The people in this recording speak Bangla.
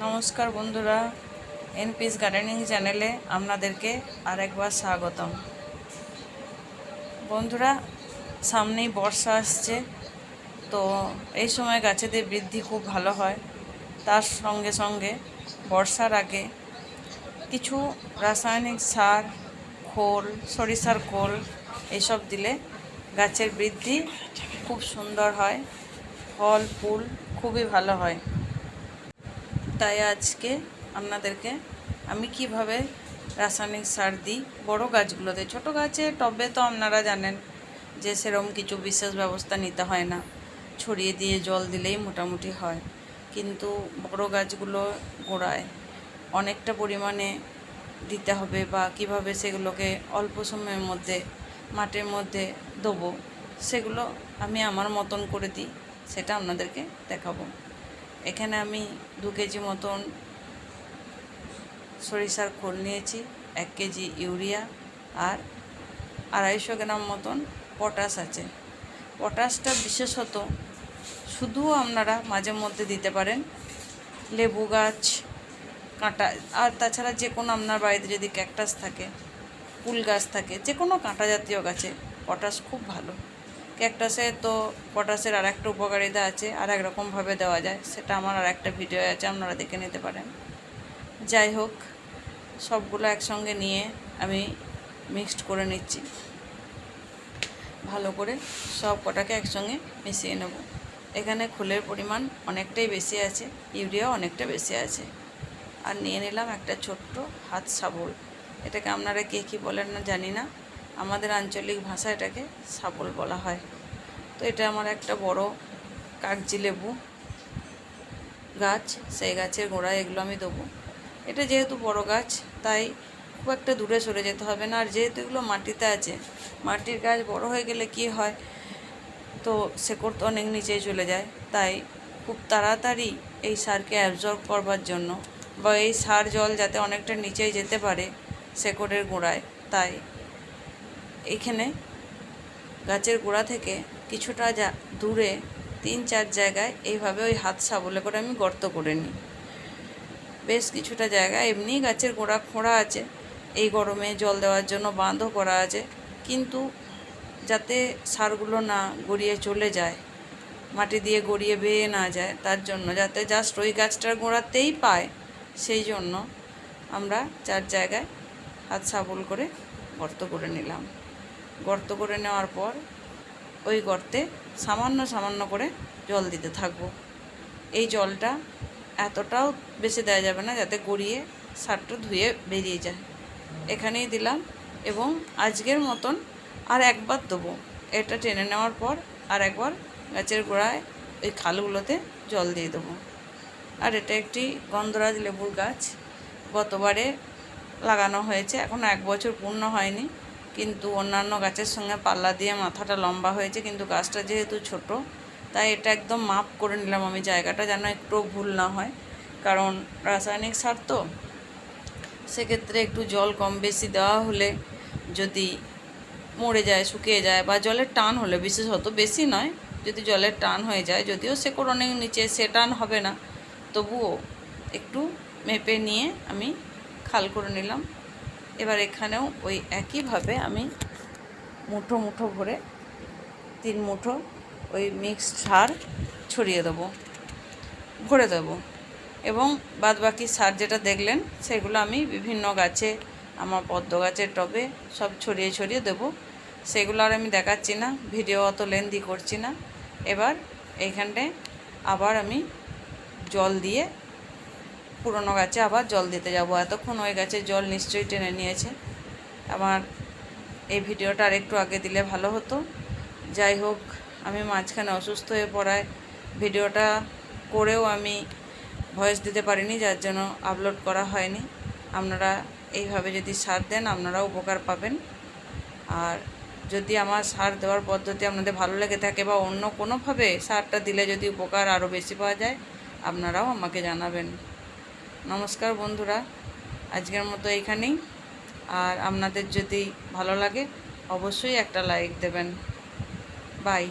নমস্কার বন্ধুরা এনপিস গার্ডেনিং চ্যানেলে আপনাদেরকে আরেকবার স্বাগতম। বন্ধুরা, সামনেই বর্ষা আসছে, তো এই সময় গাছেদের বৃদ্ধি খুব ভালো হয়। তার সঙ্গে সঙ্গে বর্ষার আগে কিছু রাসায়নিক সার, খোল, সরিষার খোল এসব দিলে গাছের বৃদ্ধি খুব সুন্দর হয়। ফল, ফুল খুবই ভালো হয়। তাই আজকে আপনাদেরকে। আমি কীভাবে রাসায়নিক সার দিই? বড় গাছগুলোতে। ছোট গাছে টবে তো আপনারা জানেন যে সেরকম কিছু বিশেষ ব্যবস্থা নিতে হয় না। ছড়িয়ে দিয়ে জল দিলেই মোটামুটি হয়। কিন্তু বড় গাছগুলো গোড়ায় অনেকটা পরিমাণে দিতে হবে বা কীভাবে সেগুলোকে অল্প সময়ের মধ্যে মাটির মধ্যে দেবো, সেগুলো আমি আমার মতন করে দিই, সেটা আপনাদেরকে দেখাবো। এখানে আমি দু কেজি মতন সরিষার খোল নিয়েছি, এক কেজি ইউরিয়া আর আড়াইশো গ্রাম মতন পটাশ আছে। পটাশটা বিশেষত শুধু আপনারা মাঝে মধ্যে দিতে পারেন। লেবু গাছ, কাঁটা, আর তাছাড়া যে কোনো আপনার বাড়িতে যদি ক্যাকটাস থাকে, ফুল গাছ থাকে, যে কোনো কাঁটা জাতীয় গাছে পটাশ খুব ভালো। ক্যাকটাসে তো পটাশের আর একটা উপকারিতা আছে আর এক রকমভাবে দেওয়া যায়। সেটা আমার আর একটা ভিডিও আছে, আপনারা দেখে নিতে পারেন। যাই হোক, সবগুলো একসঙ্গে নিয়ে আমি মিক্সড করে নিচ্ছি। ভালো করে সব কটাকে একসঙ্গে মিশিয়ে নেব। এখানে খোলের পরিমাণ অনেকটাই বেশি আছে ইউরিয়া অনেকটা বেশি আছে। আর নিয়ে নিলাম একটা ছোট্ট হাত শাবল। এটাকে আপনারা কে কী বলেন না জানি না। আমাদের আঞ্চলিক ভাষা এটাকে শাবল বলা হয়। তো এটা আমার একটা বড় কাগজি লেবু গাছ, সেই গাছের গোড়ায় এগুলো আমি দেবো। এটা যেহেতু বড় গাছ, তাই খুব একটা দূরে সরে যেতে হবে না। আর যেহেতু এগুলো মাটিতে আছে, মাটির গাছ বড় হয়ে গেলে কি হয়? তো শেকড় তো অনেক নিচেই চলে যায়। তাই খুব তাড়াতাড়ি এই সারকে অ্যাবজর্ব করবার জন্য বা এই সার জল যাতে অনেকটা নিচেই যেতে পারে শেকড়ের গোড়ায়, তাই এইখানে গাছের গোড়া থেকে কিছুটা যা দূরে তিন চার জায়গায় এইভাবে ওই হাত সাবলে করে আমি গর্ত করে নিই। বেশ কিছুটা জায়গা এমনি গাছের গোড়া খোঁড়া আছে, এই গরমে জল দেওয়ার জন্য বাঁধও করা আছে, কিন্তু যাতে সারগুলো না গড়িয়ে চলে যায়, মাটি দিয়ে গড়িয়ে বেয়ে না যায়, তার জন্য যাতে জাস্ট ওই গাছটার গোড়াতেই পায়, সেই জন্য আমরা চার জায়গায় হাত সাবল করে গর্ত করে নিলাম। গর্ত করে নেওয়ার পর ওই গর্তে সামান্য সামান্য করে জল দিতে থাকব। এই জলটা এতটাও বেশি দেওয়া যাবে না যাতে গড়িয়ে, সারটা ধুয়ে বেরিয়ে যায়। এখানেই দিলাম এবং আজকের মতন আর একবার দেবো। এটা টেনে নেওয়ার পর আর একবার গাছের গোড়ায় ওই খালগুলোতে জল দিয়ে দেবো। আর এটা একটি গন্ধরাজ লেবুর গাছ। গতবারে লাগানো হয়েছে, এখন এক বছর পূর্ণ হয়নি। কিন্তু অন্যান্য গাছের সঙ্গে পাল্লা দিয়ে মাথাটা লম্বা হয়েছে, কিন্তু গাছটা যেহেতু ছোট, তাই এটা একদম মাপ করে নিলাম আমি জায়গাটা যেন একটু ভুল না হয়। কারণ রাসায়নিক সার তো, সেক্ষেত্রে একটু জল কম বেশি দেওয়া হলে যদি মরে যায়, শুকিয়ে যায় বা জলের টান হলে, বিশেষত বেশি নয়, যদি জলের টান হয়ে যায়, যদিও সে অনেক নিচে সে টান হবে না, তবুও একটু মেপে নিয়ে আমি খাল করে নিলাম। এবার এখানেও ওই একইভাবে আমি মুঠো মুঠো ভরে তিন মুঠো ওই মিক্সড সার ছড়িয়ে দেবো, ভরে দেবো এবং বাদ বাকি সার যেটা দেখলেন সেগুলো আমি বিভিন্ন গাছে, আমার পদ্ম গাছের টবে সব ছড়িয়ে ছড়িয়ে দেবো। সেগুলো আর আমি দেখাচ্ছি না, ভিডিও অত লেন্দি করছি না। এবার এইখানটায় আবার আমি জল দিয়ে পুরনো গাছে আবার জল দিতে যাব। এতক্ষণ ওই গাছে জল নিশ্চয়ই টেনে নিয়েছে। আমার এই ভিডিওটা আর একটু আগে দিলে ভালো হতো। যাই হোক, আমি মাঝখানে অসুস্থ হয়ে পড়ায় ভিডিওটা করেও আমি ভয়েস দিতে পারিনি, যার জন্য আপলোড করা হয়নি। আপনারা এইভাবে যদি সার দেন, আপনারাও উপকার পাবেন। আর যদি আমার সার দেওয়ার পদ্ধতি আপনাদের ভালো লেগে থাকে বা অন্য কোনোভাবে সারটা দিলে যদি উপকার আরও বেশি পাওয়া যায়, আপনারাও আমাকে জানাবেন। নমস্কার বন্ধুরা, আজকের মতো এইখানেই আর আপনাদের যদি ভালো লাগে, অবশ্যই একটা লাইক দেবেন। বাই